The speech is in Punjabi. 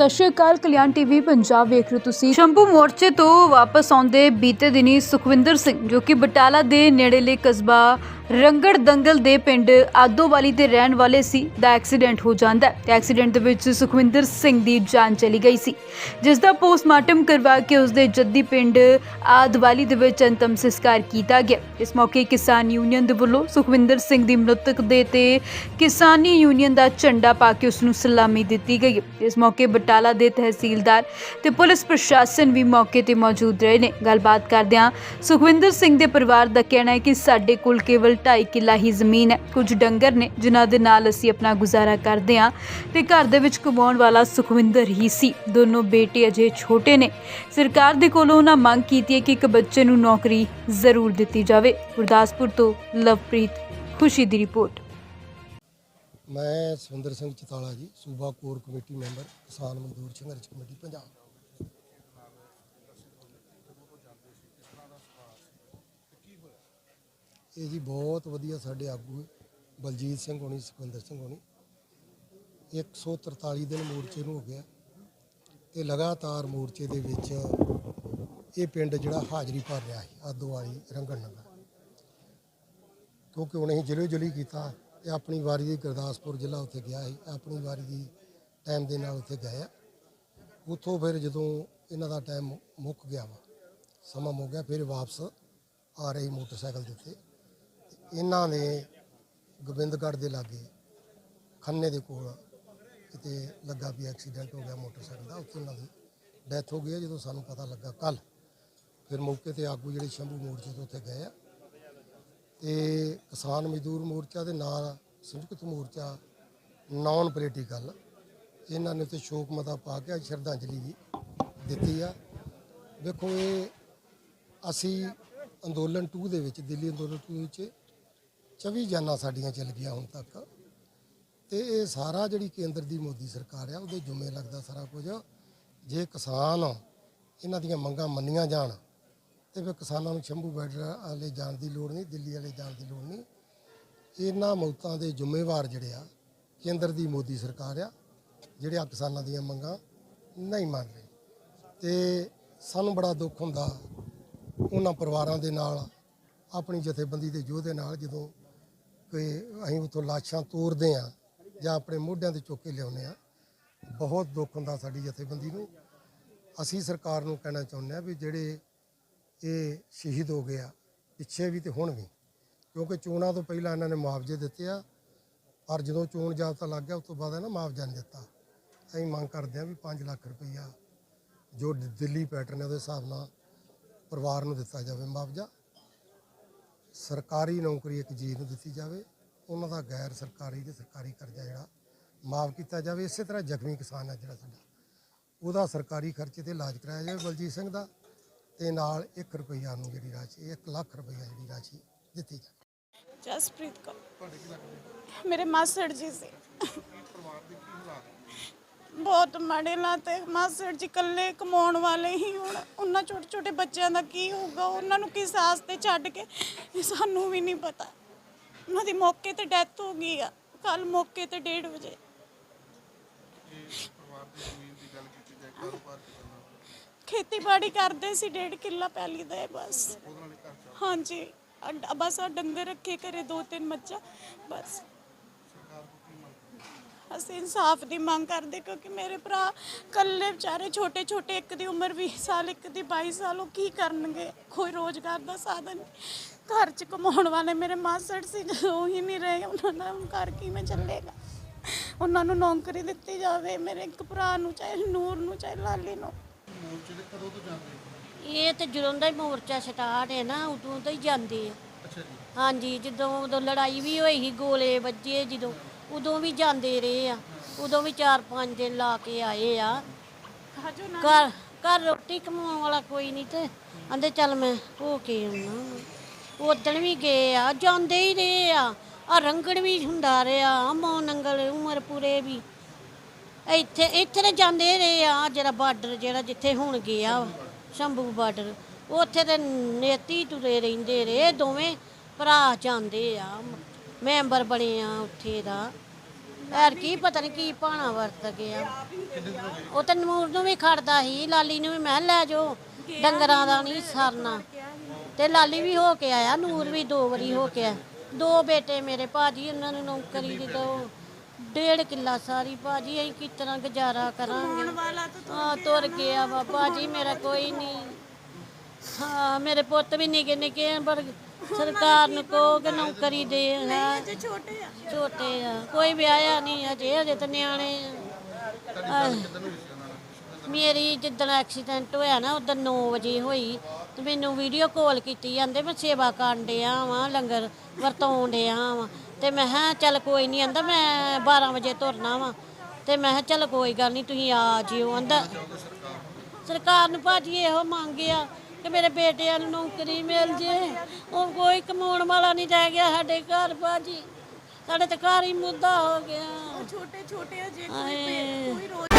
ਸਤਿ ਸ਼੍ਰੀ ਅਕਾਲ, ਕਲਿਆਣ ਟੀਵੀ, ਪੰਜਾਬ ਵੇਖ ਰਹੇ ਹੋ ਤੁਸੀਂ। ਸ਼ੰਭੂ ਮੋਰਚੇ ਤੋਂ ਵਾਪਸ ਆਉਂਦੇ ਬੀਤੇ ਦਿਨੀ ਸੁਖਵਿੰਦਰ ਸਿੰਘ, ਜੋ ਕਿ ਬਟਾਲਾ ਦੇ ਨੇੜੇਲੇ ਕਸਬਾ ਰੰਗੜ ਦੰਗਲ ਦੇ ਪਿੰਡ ਆਦੋਵਾਲੀ ਦੇ ਰਹਿਣ ਵਾਲੇ ਸੀ, ਦਾ ਐਕਸੀਡੈਂਟ ਹੋ ਜਾਂਦਾ ਹੈ। ਤੇ ਐਕਸੀਡੈਂਟ ਦੇ ਵਿੱਚ ਸੁਖਵਿੰਦਰ ਸਿੰਘ ਦੀ ਜਾਨ ਚਲੀ ਗਈ ਸੀ। ਜਿਸ ਦਾ ਪੋਸਟਮਾਰਟਮ ਕਰਵਾ ਕੇ ਉਸ ਦੇ ਜੱਦੀ ਪਿੰਡ ਆਦਵਾਲੀ ਦੇ ਵਿੱਚ ਅੰਤਮ ਸੰਸਕਾਰ ਕੀਤਾ ਗਿਆ। ਇਸ ਮੌਕੇ ਕਿਸਾਨ ਯੂਨੀਅਨ ਦੇ ਵੱਲੋਂ ਸੁਖਵਿੰਦਰ ਸਿੰਘ ਦੀ ਮ੍ਰਿਤਕ ਦੇ ਤੇ ਕਿਸਾਨੀ ਯੂਨੀਅਨ ਦਾ ਝੰਡਾ ਪਾ ਕੇ ਉਸ ਨੂੰ ਸਲਾਮੀ ਦਿੱਤੀ ਗਈ ਇਸ ਮੌਕੇ ਬਟਾਲਾ ਦੇ ਤਹਿਸੀਲਦਾਰ ਤੇ ਪੁਲਿਸ ਪ੍ਰਸ਼ਾਸਨ ਵੀ ਮੌਕੇ ਤੇ ਮੌਜੂਦ ਰਹੇ ਨੇ। ਗੱਲਬਾਤ ਕਰਦਿਆਂ ਸੁਖਵਿੰਦਰ ਸਿੰਘ ਦੇ ਪਰਿਵਾਰ ਦਾ ਕਹਿਣਾ ਹੈ ਕਿ ਸਾਡੇ ਕੋਲ ਕੇਵਲ 2.5 ਕਿੱਲਾ ਹੀ ਜ਼ਮੀਨ ਹੈ। ਕੁਝ ਡੰਗਰ ਨੇ ਜਿਨ੍ਹਾਂ ਦੇ ਨਾਲ ਅਸੀਂ ਆਪਣਾ ਗੁਜ਼ਾਰਾ ਕਰਦੇ ਹਾਂ ਤੇ ਘਰ ਦੇ ਵਿੱਚ ਕਮਾਉਣ ਵਾਲਾ ਸੁਖਵਿੰਦਰ ਹੀ ਸੀ। ਦੋਨੋਂ ਬੇਟੇ ਅਜੇ ਛੋਟੇ ਨੇ। ਸਰਕਾਰ ਦੇ ਕੋਲੋਂ ਉਹਨਾਂ ਮੰਗ ਕੀਤੀ ਹੈ ਕਿ ਇੱਕ ਬੱਚੇ ਨੂੰ ਨੌਕਰੀ ਜ਼ਰੂਰ ਦਿੱਤੀ ਜਾਵੇ। ਗੁਰਦਾਸਪੁਰ ਤੋਂ ਲਵਪ੍ਰੀਤ, ਖੁਸ਼ੀ ਦੀ ਰਿਪੋਰਟ। ਮੈਂ ਸੁਰਿੰਦਰ ਸਿੰਘ ਚਤਾਲਾ ਜੀ, ਸੂਬਾ ਕੋਰ ਕਮੇਟੀ ਮੈਂਬਰ, ਕਿਸਾਨ ਮਜ਼ਦੂਰ ਸੰਘਰਸ਼ ਕਮੇਟੀ, ਪੰਜਾਬ। ਇਹ ਜੀ ਬਹੁਤ ਵਧੀਆ ਸਾਡੇ ਆਗੂ ਬਲਜੀਤ ਸਿੰਘ ਹੋਣੀ, ਸੁਖਵਿੰਦਰ ਸਿੰਘ ਹੋਣੀ। 143 ਦਿਨ ਮੋਰਚੇ ਨੂੰ ਹੋ ਗਿਆ। ਤੇ ਲਗਾਤਾਰ ਮੋਰਚੇ ਦੇ ਵਿੱਚ ਇਹ ਪਿੰਡ ਜਿਹੜਾ ਹਾਜ਼ਰੀ ਭਰ ਰਿਹਾ ਹੈ ਆਦੋਵਾਲੀ ਰੰਗਣ ਨਗਰ। ਕਿਉਂਕਿ ਉਹਨੇ ਹੀ ਜ਼ਿਲ੍ਹੇ ਜਲੀ ਕੀਤਾ ਤੇ ਆਪਣੀ ਵਾਰੀ ਦੀ ਗੁਰਦਾਸਪੁਰ ਜ਼ਿਲ੍ਹਾ ਉੱਥੇ ਗਿਆ ਸੀ ਆਪਣੀ ਵਾਰੀ ਦੀ ਟਾਈਮ ਦੇ ਨਾਲ ਉੱਥੇ ਗਏ ਆ। ਉੱਥੋਂ ਫਿਰ ਜਦੋਂ ਇਹਨਾਂ ਦਾ ਟਾਈਮ ਮੁੱਕ ਗਿਆ ਵਾ, ਸਮਾਂ ਮੁੱਕ ਗਿਆ, ਫਿਰ ਵਾਪਸ ਆ ਰਹੀ ਮੋਟਰਸਾਈਕਲ ਦੇ ਉੱਤੇ। ਇਹਨਾਂ ਨੇ ਗੋਬਿੰਦਗੜ੍ਹ ਦੇ ਲਾਗੇ ਖੰਨੇ ਦੇ ਕੋਲ ਕਿਤੇ ਲੱਗਾ ਵੀ ਐਕਸੀਡੈਂਟ ਹੋ ਗਿਆ ਮੋਟਰਸਾਈਕਲ ਦਾ, ਉੱਥੇ ਉਹਨਾਂ ਦੀ ਡੈਥ ਹੋ ਗਈ ਹੈ, ਜਦੋਂ ਸਾਨੂੰ ਪਤਾ ਲੱਗਾ ਕੱਲ ਫਿਰ ਮੌਕੇ ਤੇ ਆਗੂ ਜਿਹੜੇ ਸ਼ੰਭੂ ਮੋਰਚੇ ਤੋਂ ਉੱਥੇ ਗਏ ਆ। ਤੇ ਕਿਸਾਨ ਮਜ਼ਦੂਰ ਮੋਰਚਾ ਦੇ ਨਾਲ ਸੰਯੁਕਤ ਮੋਰਚਾ ਨਾਨ ਪੋਲੀਟੀਕਲ, ਇਹਨਾਂ ਨੇ ਤੇ ਸ਼ੋਕ ਮਤਾ ਪਾ ਕੇ ਅੱਜ ਸ਼ਰਧਾਂਜਲੀ ਵੀ ਦਿੱਤੀ ਆ। ਵੇਖੋ ਇਹ ਅਸੀਂ ਅੰਦੋਲਨ 2 ਦੇ ਵਿੱਚ, ਦਿੱਲੀ ਅੰਦੋਲਨ 2 ਵਿੱਚ 24 ਜਾਨਾਂ ਸਾਡੀਆਂ ਚੱਲ ਗਈਆਂ ਹੁਣ ਤੱਕ। ਤੇ ਇਹ ਸਾਰਾ ਜਿਹੜੀ ਕੇਂਦਰ ਦੀ ਮੋਦੀ ਸਰਕਾਰ ਆ, ਉਹਦੇ ਜੁਮੇ ਲੱਗਦਾ ਸਾਰਾ ਕੁਝ। ਜੇ ਕਿਸਾਨ ਇਹਨਾਂ ਦੀਆਂ ਮੰਗਾਂ ਮੰਨੀਆਂ ਜਾਣ, ਤੇ ਫਿਰ ਕਿਸਾਨਾਂ ਨੂੰ ਸ਼ੰਭੂ ਬਾਰਡਰ ਵਾਲੇ ਜਾਣ ਦੀ ਲੋੜ ਨਹੀਂ, ਦਿੱਲੀ ਵਾਲੇ ਜਾਣ ਦੀ ਲੋੜ ਨਹੀਂ। ਇਹਨਾਂ ਮੌਤਾਂ ਦੇ ਜ਼ਿੰਮੇਵਾਰ ਜਿਹੜੇ ਆ, ਕੇਂਦਰ ਦੀ ਮੋਦੀ ਸਰਕਾਰ ਆ, ਜਿਹੜੇ ਆ ਕਿਸਾਨਾਂ ਦੀਆਂ ਮੰਗਾਂ ਨਹੀਂ ਮੰਨ ਰਹੇ। ਤੇ ਸਾਨੂੰ ਬੜਾ ਦੁੱਖ ਹੁੰਦਾ ਉਹਨਾਂ ਪਰਿਵਾਰਾਂ ਦੇ ਨਾਲ, ਆਪਣੀ ਜਥੇਬੰਦੀ ਦੇ ਯੋਧੇ ਨਾਲ ਜਦੋਂ ਕਿ ਅਸੀਂ ਉੱਥੋਂ ਲਾਸ਼ਾਂ ਤੋਰਦੇ ਆ ਜਾਂ ਆਪਣੇ ਮੋਢਿਆਂ ਤੇ ਚੁੱਕ ਕੇ ਲਿਆਉਂਦੇ ਆ ਬਹੁਤ ਦੁੱਖ ਹੁੰਦਾ ਸਾਡੀ ਜਥੇਬੰਦੀ ਨੂੰ। ਅਸੀਂ ਸਰਕਾਰ ਨੂੰ ਕਹਿਣਾ ਚਾਹੁੰਦੇ ਆ ਵੀ ਜਿਹੜੇ ਇਹ ਸ਼ਹੀਦ ਹੋ ਗਏ ਆ, ਪਿੱਛੇ ਵੀ ਤੇ ਹੁਣ ਵੀ, ਕਿਉਂਕਿ ਚੋਣਾਂ ਤੋਂ ਪਹਿਲਾਂ ਇਹਨਾਂ ਨੇ ਮੁਆਵਜ਼ੇ ਦਿੱਤੇ ਆ, ਪਰ ਜਦੋਂ ਚੋਣ ਜਾਬਤਾ ਲੱਗ ਗਿਆ, ਉਸ ਤੋਂ ਬਾਅਦ ਇਹਨਾਂ ਮੁਆਵਜ਼ਾ ਨਹੀਂ ਦਿੱਤਾ। ਅਸੀਂ ਮੰਗ ਕਰਦੇ ਆ ਵੀ 5 ਲੱਖ ਰੁਪਈਆ ਜੋ ਦਿੱਲੀ ਪੈਟਰਨ ਹੈ, ਉਹਦੇ ਹਿਸਾਬ ਨਾਲ ਪਰਿਵਾਰ ਨੂੰ ਦਿੱਤਾ ਜਾਵੇ ਮੁਆਵਜ਼ਾ। ਸਰਕਾਰੀ ਨੌਕਰੀ ਇੱਕ ਜੀ ਨੂੰ ਦਿੱਤੀ ਜਾਵੇ, ਉਹਨਾਂ ਦਾ ਗੈਰ ਸਰਕਾਰੀ ਤੇ ਸਰਕਾਰੀ ਕਰਜ਼ਾ ਜਿਹੜਾ ਮਾਫ ਕੀਤਾ ਜਾਵੇ। ਇਸੇ ਤਰ੍ਹਾਂ ਜ਼ਖਮੀ ਕਿਸਾਨ ਹੈ ਜਿਹੜਾ ਸਾਡਾ, ਉਹਦਾ ਸਰਕਾਰੀ ਖਰਚੇ ਤੇ ਇਲਾਜ ਕਰਾਇਆ ਜਾਵੇ ਬਲਜੀਤ ਸਿੰਘ ਦਾ ਤੇ ਨਾਲ 1 ਰੁਪਈਆ ਨੂੰ ਜਿਹੜੀ ਰਾਸ਼ੀ 1 ਲੱਖ ਰੁਪਈਆ ਜਿਹੜੀ ਰਾਸ਼ੀ ਦਿੱਤੀ ਜਾਵੇ। ਜਸਪ੍ਰੀਤ ਕੌਰ। ਮੇਰੇ ਮਾਸੜ ਜੀ ਸੀ। ਬਹੁਤ ਮਾੜੇ ਲਾਤੇ। ਮਾਸੜ ਜੀ ਇਕੱਲੇ ਕਮਾਉਣ ਵਾਲੇ ਹੀ ਹੁਣ। ਉਹਨਾਂ ਛੋਟੇ ਛੋਟੇ ਬੱਚਿਆਂ ਦਾ ਕੀ ਹੋਊਗਾ? ਉਹਨਾਂ ਨੂੰ ਕਿਸ ਆਸ ਛੱਡ ਕੇ? ਇਹ ਸਾਨੂੰ ਵੀ ਨਹੀਂ ਪਤਾ। ਉਹਨਾਂ ਦੀ ਮੌਕੇ ਤੇ ਡੈਥ ਹੋ ਗਈ ਆ। ਕੱਲ ਮੌਕੇ ਤੇ 1:30 ਵਜੇ। ਖੇਤੀਬਾੜੀ ਕਰਦੇ ਸੀ, ਡੇਢ ਕਿੱਲਾ ਪੈਲੀ ਦਾ ਹੈ ਬਸ। ਹਾਂਜੀ। ਅਡ- ਬਸ ਆ ਡੰਗਰ ਰੱਖੇ ਘਰੇ ਦੋ ਤਿੰਨ ਮੱਝਾਂ। ਬਸ। ਅਸੀਂ ਇਨਸਾਫ ਦੀ ਮੰਗ ਕਰਦੇ ਕਿਉਂਕਿ ਮੇਰੇ ਭਰਾ ਕੱਲੇ ਵਿਚਾਰੇ ਛੋਟੇ ਛੋਟੇ ਇੱਕ ਦੀ ਉਮਰ 20 ਸਾਲ ਇੱਕ ਦੀ 22 ਸਾਲ ਉਹ ਕੀ ਕਰਨਗੇ? ਕੋਈ ਰੋਜ਼ਗਾਰ ਦਾ ਸਾਧਨ ਨਹੀਂ। ਘਰ 'ਚ ਕਮਾਉਣ ਵਾਲੇ ਮੇਰੇ ਮਾਸੜ ਸੀ ਉਹ ਹੀ ਨਹੀਂ ਰਹੇ ਉਹਨਾਂ ਦਾ ਹੁਣ ਘਰ ਕਿਵੇਂ ਚੱਲੇਗਾ? ਉਹਨਾਂ ਨੂੰ ਨੌਕਰੀ ਦਿੱਤੀ ਜਾਵੇ ਮੇਰੇ ਇੱਕ ਭਰਾ ਨੂੰ ਚਾਹੇ ਨੂਰ ਨੂੰ ਚਾਹੇ ਲਾਲੀ ਨੂੰ? ਇਹ ਤੇ ਜਦੋਂ ਦਾ ਹੀ ਮੋਰਚਾ ਸਟਾਰਟ ਹੈ ਨਾ ਉਦੋਂ ਤੋਂ ਹੀ ਜਾਂਦੇ ਆ। ਅੱਛਾ ਜੀ। ਹਾਂਜੀ ਜਦੋਂ ਉਦੋਂ ਲੜਾਈ ਵੀ ਹੋਈ ਸੀ ਗੋਲੇ ਵੱਜੇ ਜਦੋਂ। ਉਦੋਂ ਵੀ ਜਾਂਦੇ ਰਹੇ ਆ। ਉਦੋਂ ਵੀ 4-5 ਦਿਨ ਲਾ ਕੇ ਆਏ ਆ। ਘਰ ਘਰ ਰੋਟੀ ਕਮਾਉਣ ਵਾਲਾ ਕੋਈ ਨਹੀਂ ਤੇ ਆਂਦੇ ਚੱਲ ਮੈਂ ਹੋ ਕੇ ਆਉਣਾ ਉਦਣ ਵੀ ਗਏ ਆ ਜਾਂਦੇ ਹੀ ਰਹੇ ਆ। ਆ ਰੰਗੜ ਵੀ ਹੁੰਦਾ ਰਿਹਾ ਮੌ ਨੰਗਲ ਉਮਰ ਪੂਰੇ ਵੀ। ਇੱਥੇ ਇੱਥੇ ਤੇ ਜਾਂਦੇ ਰਹੇ ਆ ਜਿਹੜਾ ਬਾਰਡਰ ਜਿਹੜਾ ਜਿੱਥੇ ਹੁਣ ਗਿਆ ਸ਼ੰਭੂ ਬਾਰਡਰ ਉੱਥੇ ਤੇ ਨੇਤੀ ਤੁਰੇ ਰਹਿੰਦੇ ਰਹੇ ਦੋਵੇਂ ਭਰਾ ਜਾਂਦੇ ਆ। ਮੈਂਬਰ ਬਣੇ ਆ ਉੱਥੇ ਦਾ। ਯਾਰ ਕੀ ਪਤਾ ਨਹੀਂ ਕੀ ਭਾਣਾ ਵਰਤ ਗਿਆ। ਉਹ ਤਾਂ ਨੂਰ ਨੂੰ ਵੀ ਖੜਦਾ ਸੀ ਲਾਲੀ ਨੂੰ ਵੀ ਮੈਂ ਲੈ ਜਾਓ ਡੰਗਰਾਂ ਦਾ ਨਹੀਂ ਸਰਨਾ। ਤੇ ਲਾਲੀ ਵੀ ਹੋ ਕੇ ਆਇਆ ਨੂਰ ਵੀ ਦੋ ਵਾਰੀ ਹੋ ਕੇ ਆਇਆ। ਦੋ ਬੇਟੇ ਮੇਰੇ ਭਾਜੀ ਉਹਨਾਂ ਨੂੰ ਨੌਕਰੀ ਦੀ ਦੋ। ਡੇਢ ਕਿੱਲਾ ਸਾਰੀ ਭਾਜੀ ਅਸੀਂ ਕਿਸ ਤਰ੍ਹਾਂ ਗੁਜ਼ਾਰਾ ਕਰਾਂਗੇ? ਵਾਲਾ ਤੁਰ ਗਿਆ ਵਾ। ਭਾਜੀ ਮੇਰਾ ਕੋਈ ਨਹੀਂ ਹਾਂ ਮੇਰੇ ਪੁੱਤ ਵੀ ਨਿੱਕੇ ਨਿੱਕੇ ਆ, ਸਰਕਾਰ ਨੂੰ ਕਹੋ ਕਿ ਨੌਕਰੀ ਦੇ ਹੈ ਛੋਟੇ ਆ। ਛੋਟੇ ਆ। ਕੋਈ ਵਿਆਹਿਆ ਨਹੀਂ, ਅਜੇ ਅਜੇ ਤਾਂ ਨਿਆਣੇ ਆ। ਮੇਰੀ ਜਿੱਦਣ ਐਕਸੀਡੈਂਟ ਹੋਇਆ ਨਾ, ਉਦੋਂ 9 ਵਜੇ ਹੋਈ, ਤੇ ਮੈਨੂੰ ਵੀਡੀਓ ਕਾਲ ਕੀਤੀ ਜਾਂਦੇ ਮੈਂ ਸੇਵਾ ਕਰਨ ਡਿਆ ਵਾਂ, ਲੰਗਰ ਵਰਤਾਉਣ ਡਿਆ ਵਾਂ। ਤੇ ਮੈਂ ਕਿਹਾ, ਚੱਲ ਕੋਈ ਨਹੀਂ, ਆਂਦਾ ਮੈਂ 12 ਵਜੇ ਤੁਰਨਾ ਵਾਂ। ਤੇ ਮੈਂ ਕਿਹਾ, ਚੱਲ ਕੋਈ ਗੱਲ ਨਹੀਂ, ਤੁਸੀਂ ਆ ਜਿਓ, ਆਂਦਾ। ਸਰਕਾਰ ਨੂੰ ਭਾਜੀ ਇਹੋ ਮੰਗਿਆ ਕਿ ਮੇਰੇ ਬੇਟਿਆਂ ਨੂੰ ਨੌਕਰੀ ਮਿਲ ਜੇ। ਉਹ ਕੋਈ ਕਮਾਉਣ ਵਾਲਾ ਨਹੀਂ ਰਹਿ ਗਿਆ ਸਾਡੇ ਘਰ ਭਾਜੀ ਸਾਡੇ ਤੇ ਘਰ ਹੀ ਮੁੱਦਾ ਹੋ ਗਿਆ। ਛੋਟੇ ਛੋਟੇ ਆ ਜੇ ਕੋਈ ਹਾਏ। ਪੇ- ਕੋਈ ਰੋਜ਼